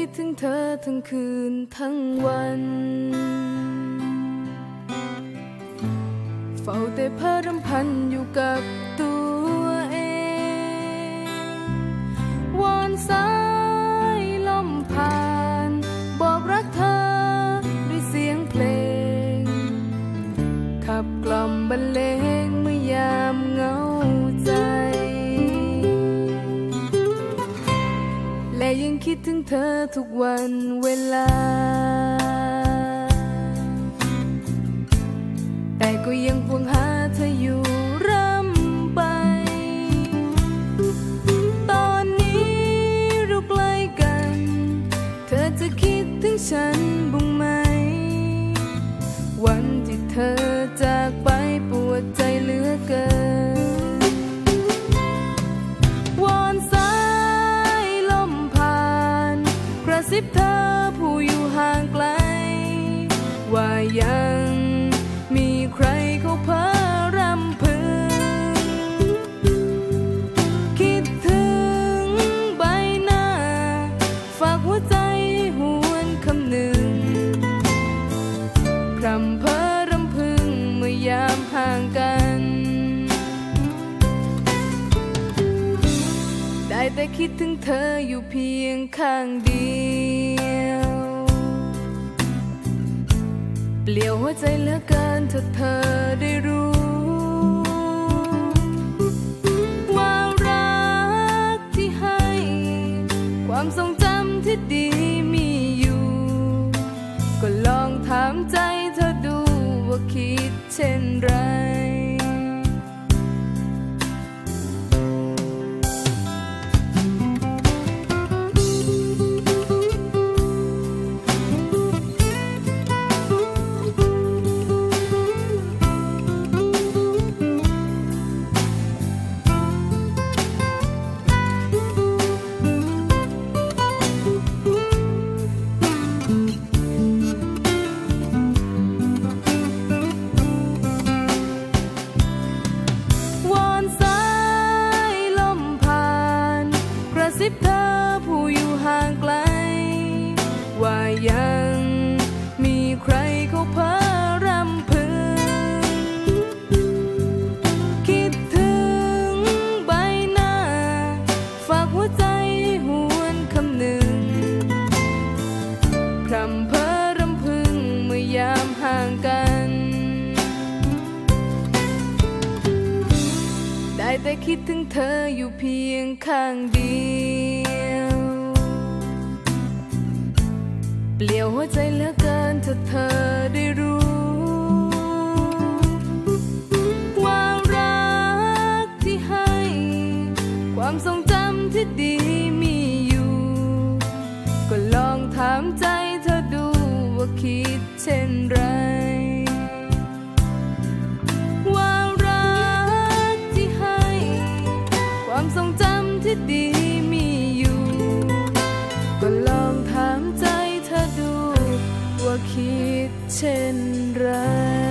คิดถึงเธอทั้งคืนทั้งวัน เฝ้าแต่เพ้อรำพันอยู่กับตัว ดถึงเธอทุกวันเวลา แต่ก็ยังหวงหาเธออยู่ร่ำไป ตอนนี้เราใกล้กัน เธอจะคิดถึงฉันบ้างไหม วันที่เธอจากไปปวดใจเหลือเกิน สิบเธอผู้อยู่ห่างไกล ว่ายัง แต่คิดถึงเธออยู่เพียงข้างเดียว เปลี่ยวหัวใจเหลือเกินถ้าเธอได้รู้ว่ารักที่ให้ความทรงจำที่ดีมีอยู่ ก็ลองถามใจเธอดูว่าคิดเช่นไริบเธอผู้อยู่ห่างไกล ว่ายังมีใครเขาเพ้อรำพึง คิดถึงใบหน้า ฝากหัวใจห้หวนคำหนึ่ง พรำเพ้อรำพึงเมื่อยามห่างกัน แต่คิดถึงเธออยู่เพียงข้างเดียว เปลี่ยวหัวใจเหลือเกินถ้าเธอได้รู้ ว่ารักที่ให้ ความทรงจำที่ดีมีอยู่ ก็ลองถามใจเธอดูว่าคิดเช่นไร คิดเช่นไร